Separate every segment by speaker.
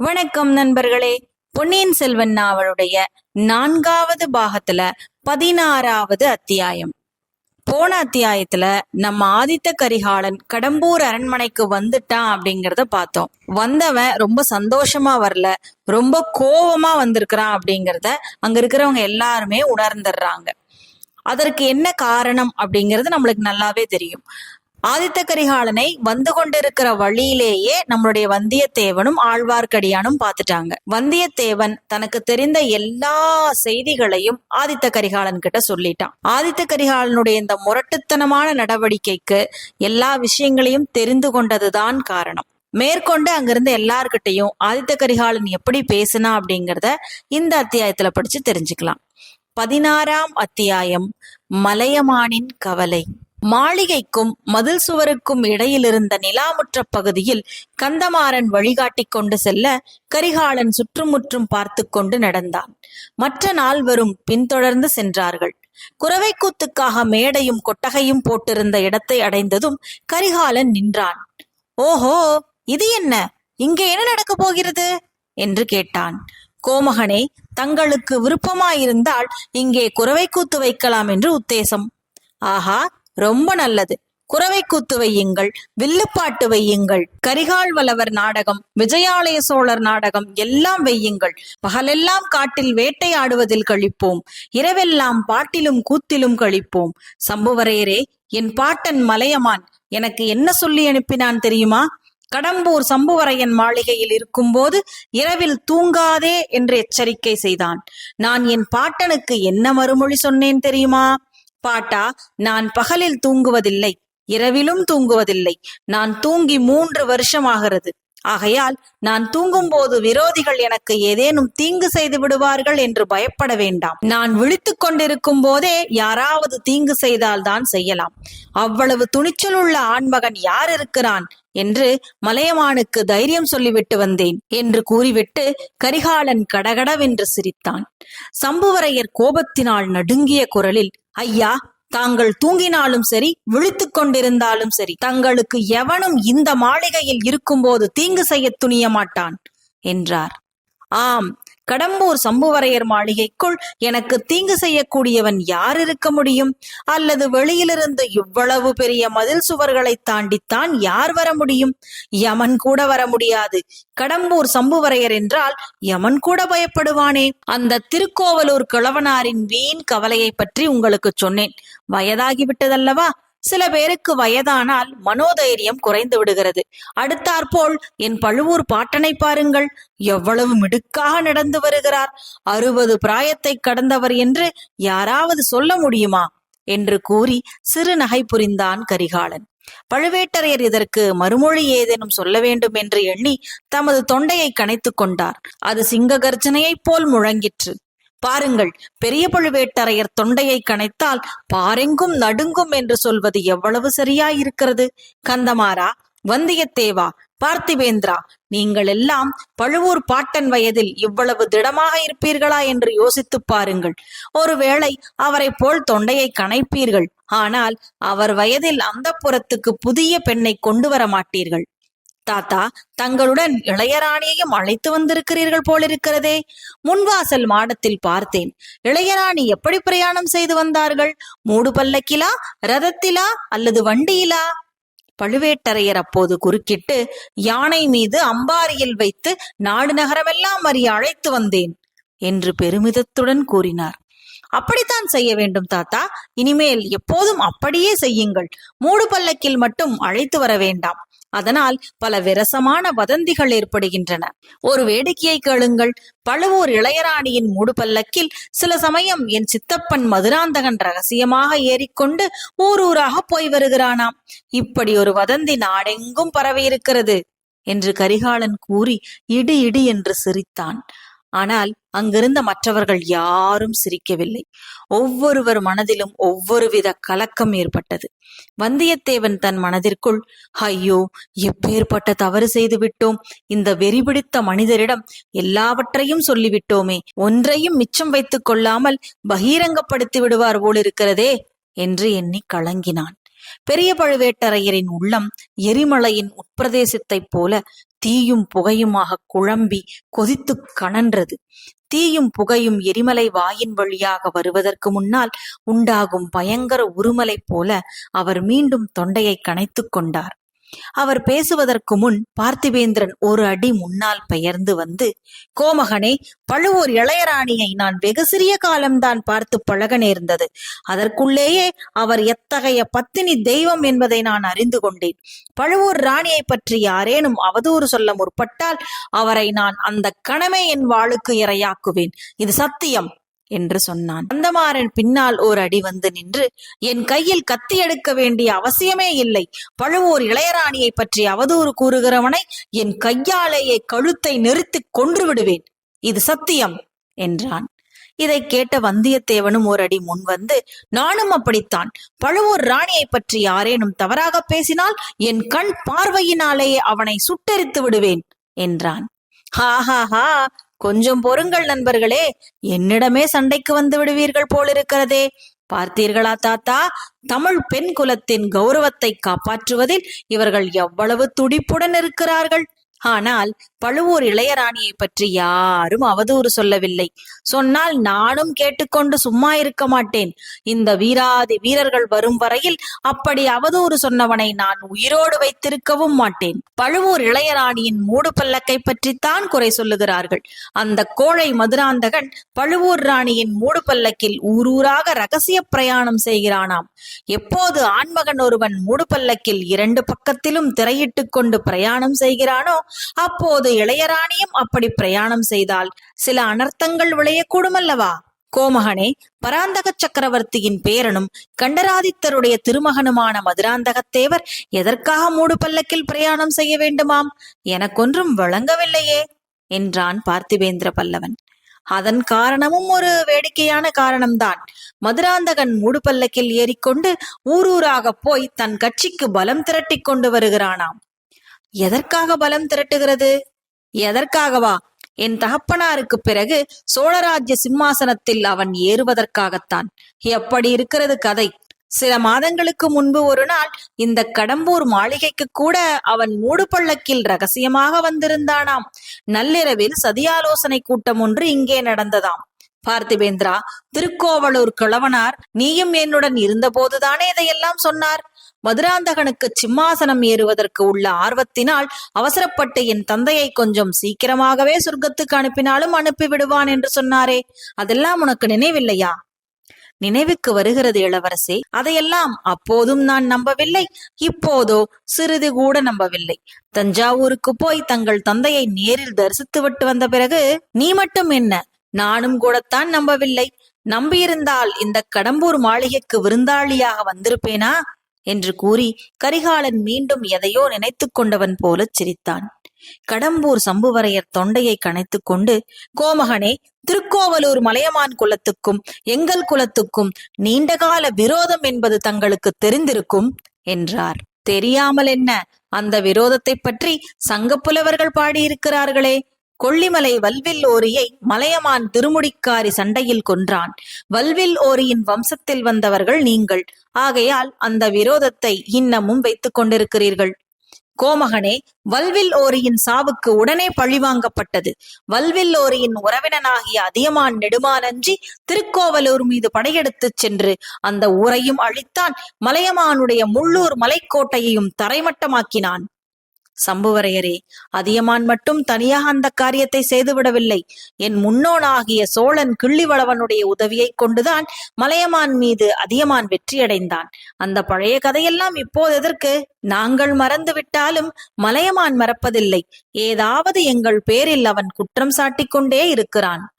Speaker 1: வணக்கம் நண்பர்களே. பொன்னியின் செல்வன் நாவலுடைய நான்காவது பாகத்துல பதினாறாவது அத்தியாயம். போன அத்தியாயத்துல நம்ம ஆதித்த கரிகாலன் கடம்பூர் அரண்மனைக்கு வந்துட்டான் அப்படிங்கறத பார்த்தோம். வந்தவன் ரொம்ப சந்தோஷமா வரல. ரொம்ப கோவமா வந்திருக்கிறான் அப்படிங்கறத அங்க இருக்கிறவங்க எல்லாருமே உணர்ந்துடுறாங்க. அதற்கு என்ன காரணம் அப்படிங்கிறது நம்மளுக்கு நல்லாவே தெரியும். ஆதித்த கரிகாலனை வந்து கொண்டிருக்கிற வழியிலேயே நம்மளுடைய வந்தியத்தேவனும் ஆழ்வார்க்கடியானும் பார்த்துட்டாங்க. வந்தியத்தேவன் தனக்கு தெரிந்த எல்லா செய்திகளையும் ஆதித்த கரிகாலன் கிட்ட சொல்லிட்டான். ஆதித்த கரிகாலனுடைய இந்த முரட்டுத்தனமான நடவடிக்கைக்கு எல்லா விஷயங்களையும் தெரிந்து கொண்டதுதான் காரணம். மேற்கொண்டு அங்கிருந்து எல்லார்கிட்டையும் ஆதித்த கரிகாலன் எப்படி பேசினா அப்படிங்கிறத இந்த அத்தியாயத்துல படிச்சு தெரிஞ்சுக்கலாம். பதினாறாம் அத்தியாயம் மலையமானின் கவலை. மாளிகைக்கும் மதில் சுவருக்கும் இடையிலிருந்த நிலாமுற்ற பகுதியில் கந்தமாறன் வழிகாட்டி கொண்டு செல்ல கரிகாலன் சுற்றுமுற்றும் பார்த்து கொண்டு நடந்தான். மற்ற நால்வரும் பின்தொடர்ந்து சென்றார்கள். குறவைக்கூத்துக்காக மேடையும் கொட்டகையும் போட்டிருந்த இடத்தை அடைந்ததும் கரிகாலன் நின்றான். ஓஹோ இது என்ன? இங்கே என்ன நடக்கப் போகிறது? என்று கேட்டான். கோமகனே தங்களுக்கு விருப்பமாயிருந்தால் இங்கே குறவை கூத்து வைக்கலாம் என்று உத்தேசம். ஆஹா ரொம்ப நல்லது. குறவை கூத்து வையுங்கள் வில்லுப்பாட்டு வையுங்கள் கரிகால் வலவர் நாடகம் விஜயாலய சோழர் நாடகம் எல்லாம் வையுங்கள். பகலெல்லாம் காட்டில் வேட்டையாடுவதில் கழிப்போம் இரவெல்லாம் பாட்டிலும் கூத்திலும் கழிப்போம். சம்புவரையரே என் பாட்டன் மலையமான் எனக்கு என்ன சொல்லி அனுப்பினான் தெரியுமா? கடம்பூர் சம்புவரையன் மாளிகையில் இருக்கும்போது இரவில் தூங்காதே என்று எச்சரிக்கை செய்தான். நான் என் பாட்டனுக்கு என்ன மறுமொழி சொன்னேன் தெரியுமா? பாட்டா நான் பகலில் தூங்குவதில்லை இரவிலும் தூங்குவதில்லை நான் தூங்கி மூன்று வருஷமாகிறது. ஆகையால் நான் தூங்கும்போது விரோதிகள் எனக்கு ஏதேனும் தீங்கு செய்து விடுவார்கள் என்று பயப்பட வேண்டாம். நான் விழித்துக் கொண்டிருக்கும் போதே யாராவது தீங்கு செய்தால் தான் செய்யலாம். அவ்வளவு துணிச்சல் உள்ள ஆண்மகன் யார் இருக்கிறான் என்று மலையமானுக்கு தைரியம் சொல்லிவிட்டு வந்தேன் என்று கூறிவிட்டு கரிகாலன் கடகடவென்று சிரித்தான். சம்புவரையர் கோபத்தினால் நடுங்கிய குரலில் ஐயா தாங்கள் தூங்கினாலும் சரி விழித்துக் கொண்டிருந்தாலும் சரி தங்களுக்கு எவனும் இந்த மாளிகையில் இருக்கும்போது தீங்கு செய்ய துணிய மாட்டான் என்றார். ஆம் கடம்பூர் சம்புவரையர் மாளிகைக்குள் எனக்கு தீங்கு செய்யக்கூடியவன் யார் இருக்க முடியும்? அல்லது வெளியிலிருந்து இவ்வளவு பெரிய மதில் சுவர்களை தாண்டித்தான் யார் வர முடியும்? யமன் கூட வர முடியாது. கடம்பூர் சம்புவரையர் என்றால் யமன் கூட பயப்படுவானே. அந்த திருக்கோவலூர் கிழவனாரின் வீண் கவலையை பற்றி உங்களுக்கு சொன்னேன். வயதாகிவிட்டதல்லவா? சில பேருக்கு வயதானால் மனோதைரியம் குறைந்து விடுகிறது. அடுத்தாற்போல் என் பழுவூர் பாட்டனை பாருங்கள். எவ்வளவு மிடுக்காக நடந்து வருகிறார். அறுபது பிராயத்தை கடந்தவர் என்று யாராவது சொல்ல முடியுமா? என்று கூறி சிறு நகை புரிந்தான் கரிகாலன். பழுவேட்டரையர் இதற்கு மறுமொழி ஏதேனும் சொல்ல வேண்டும் என்று எண்ணி தமது தொண்டையை கனைத்துக் கொண்டார். அது சிங்க கர்ஜனையைப் போல் முழங்கிற்று. பாருங்கள் பெரிய பழுவேட்டரையர் தொண்டையை கணைத்தால் பாரெங்கும் நடுங்கும் என்று சொல்வது எவ்வளவு சரியாயிருக்கிறது? கந்தமாரா வந்தியத்தேவா பார்த்திவேந்திரா நீங்கள் எல்லாம் பழுவூர் பாட்டன் வயதில் இவ்வளவு திடமாக இருப்பீர்களா என்று யோசித்துப் பாருங்கள். ஒருவேளை அவரை போல் தொண்டையை கணைப்பீர்கள் ஆனால் அவர் வயதில் அந்த புறத்துக்கு புதிய பெண்ணை கொண்டு வர மாட்டீர்கள். தாத்தா தங்களுடன் இளையராணியையும் அழைத்து வந்திருக்கிறீர்கள் போலிருக்கிறதே. முன்வாசல் மாடத்தில் பார்த்தேன். இளையராணி எப்படி பிரயாணம் செய்து வந்தார்கள்? மூடு பல்லக்கிலா ரதத்திலா அல்லது வண்டியிலா? பழுவேட்டரையர் அப்போது குறுக்கிட்டு யானை மீது அம்பாரியில் வைத்து நாடு நகரமெல்லாம் அறிய அழைத்து வந்தேன் என்று பெருமிதத்துடன் கூறினார். அப்படித்தான் செய்ய வேண்டும் தாத்தா. இனிமேல் எப்போதும் அப்படியே செய்யுங்கள். மூடு பல்லக்கில் மட்டும் அழைத்து வர வேண்டாம். அதனால் பல விரசமான வதந்திகள் ஏற்படுகின்றன. ஒரு வேடிக்கையை கேளுங்கள். பழுவூர் இளையராணியின் மூடு பல்லக்கில் சில சமயம் என் சித்தப்பன் மதுராந்தகன் ரகசியமாக ஏறிக்கொண்டு ஊர் ஊராக போய் வருகிறானாம். இப்படி ஒரு வதந்தி நாடெங்கும் பரவியிருக்கிறது என்று கரிகாலன் கூறி இடி இடி என்று சிரித்தான். ஆனால் அங்கிருந்த மற்றவர்கள் யாரும் சிரிக்கவில்லை. ஒவ்வொருவர் மனதிலும் ஒவ்வொரு வித கலக்கம் ஏற்பட்டது. வந்தியத்தேவன் தன் மனதிற்குள் ஐயோ எப்பேற்பட்ட தவறு செய்து விட்டோம். இந்த வெறிபிடித்த மனிதரிடம் எல்லாவற்றையும் சொல்லிவிட்டோமே. ஒன்றையும் மிச்சம் வைத்துக் கொள்ளாமல் பகிரங்கப்படுத்தி விடுவார் போலிருக்கிறதே என்று எண்ணி கலங்கினான். பெரிய பழுவேட்டரையரின் உள்ளம் எரிமலையின் உட்பிரதேசத்தைப் போல தீயும் புகையுமாக குழம்பி கொதித்து கனன்றது. தீயும் புகையும் எரிமலை வாயின் வழியாக வருவதற்கு முன்னால் உண்டாகும் பயங்கர உருமலை போல அவர் மீண்டும் தொண்டையை கனைத்துக் கொண்டார். அவர் பேசுவதற்கு முன் பார்த்திவேந்திரன் ஒரு அடி முன்னால் பெயர்ந்து வந்து கோமகனே பழுவூர் இளையராணியை நான் வெகு சிறிய காலம்தான் பார்த்து பழக நேர்ந்தது. அதற்குள்ளேயே அவர் எத்தகைய பத்தினி தெய்வம் என்பதை நான் அறிந்து கொண்டேன். பழுவூர் ராணியை பற்றி யாரேனும் அவதூறு சொல்ல முற்பட்டால் அவரை நான் அந்த கணமே என் வாளுக்கு இரையாக்குவேன். இது சத்தியம். என்று சொன்னான். அந்தமாறன் பின்னால் ஓர் அடி வந்து நின்று என் கையில் கத்தி எடுக்க வேண்டிய அவசியமே இல்லை. பழுவூர் இளையராணியை பற்றி அவதூறு கூறுகிறவனை என் கையாலேயே கழுத்தை நெறித்து கொன்று விடுவேன் இது சத்தியம் என்றான். இதை கேட்ட வந்தியத்தேவனும் ஒரு அடி முன் வந்து நானும் அப்படித்தான். பழுவூர் ராணியை பற்றி யாரேனும் தவறாக பேசினால் என் கண் பார்வையினாலேயே அவனை சுட்டெரித்து விடுவேன் என்றான். ஹா ஹா ஹா கொஞ்சம் பொறுங்கள் நண்பர்களே என்னிடமே சண்டைக்கு வந்து விடுவீர்கள் போலிருக்கிறதே. பார்த்தீர்களா தாத்தா? தமிழ் பெண் குலத்தின் கௌரவத்தை காப்பாற்றுவதில் இவர்கள் எவ்வளவு துடிப்புடன் இருக்கிறார்கள். ஆனால் பழுவூர் இளையராணியை பற்றி யாரும் அவதூறு சொல்லவில்லை. சொன்னால் நானும் கேட்டுக்கொண்டு சும்மா இருக்க மாட்டேன். இந்த வீராதி வீரர்கள் வரும் வரையில் அப்படி அவதூறு சொன்னவனை நான் உயிரோடு வைத்திருக்கவும் மாட்டேன். பழுவூர் இளையராணியின் மூடு பல்லக்கை பற்றித்தான் குறை சொல்லுகிறார்கள். அந்த கோழை மதுராந்தகன் பழுவூர் ராணியின் மூடு பல்லக்கில் ஊரூராக ரகசிய பிரயாணம் செய்கிறானாம். எப்போது ஆண்மகன் ஒருவன் மூடு பல்லக்கில் இரண்டு பக்கத்திலும் திரையிட்டுக் கொண்டு பிரயாணம் செய்கிறானோ அப்போது இளையராணியும் அப்படி பிரயாணம் செய்தால் சில அனர்த்தங்கள் விளையக்கூடும் அல்லவா கோமகனே பராந்தக சக்கரவர்த்தியின் பேரனும் கண்டராதித்தருடைய திருமகனுமான மதுராந்தகத்தேவர் எதற்காக மூடு பல்லக்கில் பிரயாணம் செய்ய வேண்டுமாம்? எனக்கொன்றும் வழங்கவில்லையே என்றான் பார்த்திபேந்திர பல்லவன். அதன் காரணமும் ஒரு வேடிக்கையான காரணம்தான். மதுராந்தகன் மூடு பல்லக்கில் ஏறிக்கொண்டு ஊரூராக போய் தன் கட்சிக்கு பலம் திரட்டிக் கொண்டு வருகிறானாம். எதற்காக பலம் திரட்டுகிறது? எதற்காகவா? என் தகப்பனாருக்கு பிறகு சோழராஜ்ய சிம்மாசனத்தில் அவன் ஏறுவதற்காகத்தான். எப்படி இருக்கிறது கதை? சில மாதங்களுக்கு முன்பு ஒரு நாள் இந்த கடம்பூர் மாளிகைக்கு கூட அவன் மூடு பள்ளக்கில் ரகசியமாக வந்திருந்தானாம். நள்ளிரவில் சதியாலோசனை கூட்டம் ஒன்று இங்கே நடந்ததாம். பார்த்திபேந்திரா திருக்கோவலூர் கிழவனார் நீயும் என்னுடன் இருந்தபோதுதானே இதையெல்லாம் சொன்னார்? மதுராந்தகனுக்கு சிம்மாசனம் ஏறுவதற்கு உள்ள ஆர்வத்தினால் அவசரப்பட்டு என் தந்தையை கொஞ்சம் சீக்கிரமாகவே சொர்க்கத்துக்கு அனுப்பினாலும் அனுப்பி விடுவான் என்று சொன்னாரே. அதெல்லாம் உனக்கு நினைவில்லையா? நினைவுக்கு வருகிறது இளவரசே அதையெல்லாம் அப்போதும் நான் நம்பவில்லை இப்போதோ சிறிது கூட நம்பவில்லை. தஞ்சாவூருக்கு போய் தங்கள் தந்தையை நேரில் தரிசித்து விட்டு வந்த பிறகு நீ மட்டும் என்ன? நானும் கூடத்தான் நம்பவில்லை. நம்பியிருந்தால் இந்த கடம்பூர் மாளிகைக்கு விருந்தாளியாக வந்திருப்பேனா? என்று கூறி கரிகாலன் மீண்டும் எதையோ நினைத்துக் கொண்டவன் போலச் சிரித்தான். கடம்பூர் சம்புவரையர் தொண்டையை கனைத்துக் கொண்டு கோமகனே திருக்கோவலூர் மலையமான் குலத்துக்கும் எங்கள் குலத்துக்கும் நீண்டகால விரோதம் என்பது தங்களுக்கு தெரிந்திருக்கும் என்றார். தெரியாமல் என்ன? அந்த விரோதத்தை பற்றி சங்கப்புலவர்கள் பாடியிருக்கிறார்களே! கொல்லிமலை வல்வில் ஓரியை மலையமான் திருமுடிக்காரி சண்டையில் கொன்றான். வல்வில் ஓரியின் வம்சத்தில் வந்தவர்கள் நீங்கள். ஆகையால் அந்த விரோதத்தை இன்னமும் வைத்துக் கொண்டிருக்கிறீர்கள். கோமகனே வல்வில் ஓரியின் சாவுக்கு உடனே பழிவாங்கப்பட்டது. வல்வில் ஓரியின் உறவினனாகிய அதியமான் நெடுமாலஞ்சி திருக்கோவலூர் மீது படையெடுத்துச் சென்று அந்த ஊரையும் அழித்தான். மலையமானுடைய முள்ளூர் மலைக்கோட்டையையும் தரைமட்டமாக்கினான். சம்புவரையரே அதியமான் மட்டும் தனியாக அந்த காரியத்தை செய்துவிடவில்லை. என் முன்னோனாகிய சோழன் கிள்ளிவளவனுடைய உதவியைக் கொண்டுதான் மலையமான் மீது அதியமான் வெற்றியடைந்தான். அந்த பழைய கதையெல்லாம் இப்போது எதற்கு? நாங்கள் மறந்து விட்டாலும் மலையமான் மறப்பதில்லை. ஏதாவது எங்கள் பேரில் அவன் குற்றம் சாட்டிக் கொண்டே இருக்கிறான்.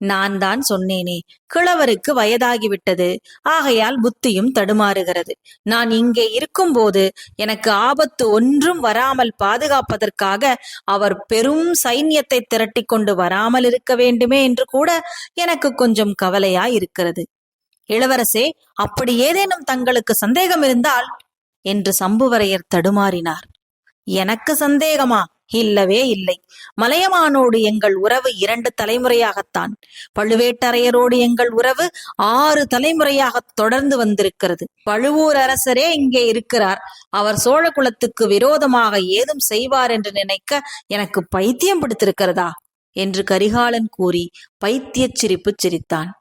Speaker 1: நான் தான் சொன்னேனே. கிழவருக்கு வயதாகிவிட்டது. ஆகையால் புத்தியும் தடுமாறுகிறது. நான் இங்கே இருக்கும்போது எனக்கு ஆபத்து ஒன்றும் வராமல் பாதுகாப்பதற்காக அவர் பெரும் சைன்யத்தை திரட்டிக் கொண்டு வராமல் இருக்க வேண்டுமே என்று கூட எனக்கு கொஞ்சம் கவலையா இருக்கிறது இளவரசே அப்படி ஏதேனும் தங்களுக்கு சந்தேகம் இருந்தால் என்று சம்புவரையர் தடுமாறினார். எனக்கு சந்தேகமா? இல்லவே இல்லை. மலையமானோடு எங்கள் உறவு இரண்டு தலைமுறையாகத்தான். பழுவேட்டரையரோடு எங்கள் உறவு ஆறு தலைமுறையாக தொடர்ந்து வந்திருக்கிறது. பழுவூர் அரசரே இங்கே இருக்கிறார். அவர் சோழ குலத்துக்கு விரோதமாக ஏதும் செய்வார் என்று நினைக்க எனக்கு பைத்தியம் பிடித்திருக்கிறதா? என்று கரிகாலன் கூறி பைத்தியச் சிரிப்பு சிரித்தான்.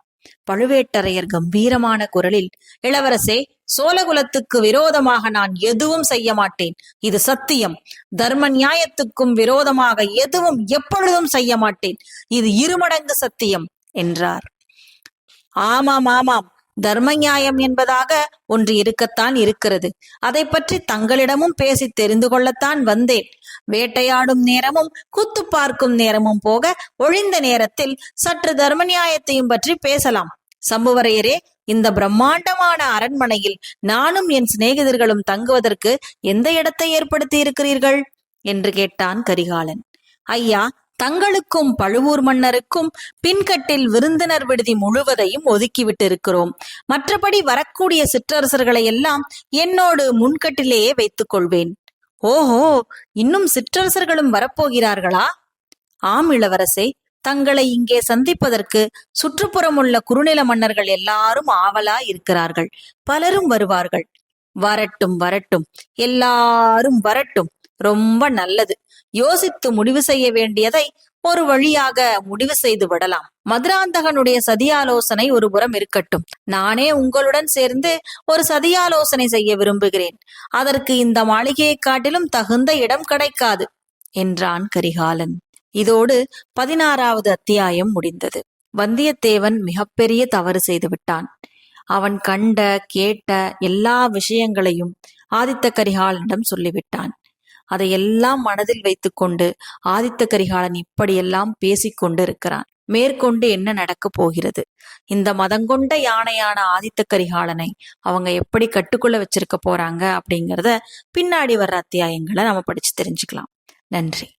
Speaker 1: பழுவேட்டரையர் கம்பீரமான குரலில் இளவரசே சோழகுலத்துக்கு விரோதமாக நான் எதுவும் செய்ய மாட்டேன். இது சத்தியம். தர்ம நியாயத்துக்கும் விரோதமாக எதுவும் எப்பொழுதும் செய்ய மாட்டேன். இது இருமடங்கு சத்தியம் என்றார். ஆமாம் ஆமாம். தர்ம நியாயம் என்பதாக ஒன்று இருக்கத்தான் இருக்கிறது. அதை பற்றி தங்களிடமும் பேசி தெரிந்து கொள்ளத்தான் வந்தேன். வேட்டையாடும் நேரமும் குத்து பார்க்கும் நேரமும் போக ஒழிந்த நேரத்தில் சற்று தர்ம நியாயத்தையும் பற்றி பேசலாம். சம்புவரையரே இந்த பிரம்மாண்டமான அரண்மனையில் நானும் என் சிநேகிதர்களும் தங்குவதற்கு எந்த இடத்தை ஏற்படுத்தி இருக்கிறீர்கள் என்று கேட்டான் கரிகாலன். ஐயா தங்களுக்கும் பழுவூர் மன்னருக்கும் பின்கட்டில் விருந்தினர் விடுதி முழுவதையும் ஒதுக்கிவிட்டு இருக்கிறோம் மற்றபடி வரக்கூடிய சிற்றரசர்களை எல்லாம் என்னோடு முன்கட்டிலேயே வைத்துக் கொள்வேன். ஓஹோ இன்னும் சிற்றரசர்களும் வரப்போகிறார்களா? ஆம் இளவரசே. தங்களை இங்கே சந்திப்பதற்கு சுற்றுப்புறம் உள்ள குறுநில மன்னர்கள் எல்லாரும் ஆவலா இருக்கிறார்கள். பலரும் வருவார்கள். வரட்டும் வரட்டும். எல்லாரும் வரட்டும். ரொம்ப நல்லது. யோசித்து முடிவு செய்ய வேண்டியதை ஒரு வழியாக முடிவு செய்து விடலாம். மதுராந்தகனுடைய சதியாலோசனை ஒரு புறம் இருக்கட்டும். நானே உங்களுடன் சேர்ந்து ஒரு சதியாலோசனை செய்ய விரும்புகிறேன். அதற்கு இந்த மாளிகையை காட்டிலும் தகுந்த இடம் கிடைக்காது என்றான் கரிகாலன். இதோடு பதினாறாவது அத்தியாயம் முடிந்தது. வந்தியத்தேவன் மிகப்பெரிய தவறு செய்து விட்டான் அவன் கண்ட கேட்ட எல்லா விஷயங்களையும் ஆதித்த கரிகாலனிடம் சொல்லிவிட்டான். அதையெல்லாம் மனதில் வைத்துக்கொண்டு ஆதித்த கரிகாலன் இப்படியெல்லாம் பேசிக்கொண்டு இருக்கிறான் மேற்கொண்டு என்ன நடக்கப் போகிறது? இந்த மதங்கொண்ட யானையான ஆதித்த கரிகாலனை அவங்க எப்படி கட்டுக்குள்ள வச்சிருக்க போறாங்க அப்படிங்கிறத பின்னாடி வர்ற அத்தியாயங்களை நம்ம படிச்சு தெரிஞ்சுக்கலாம். நன்றி.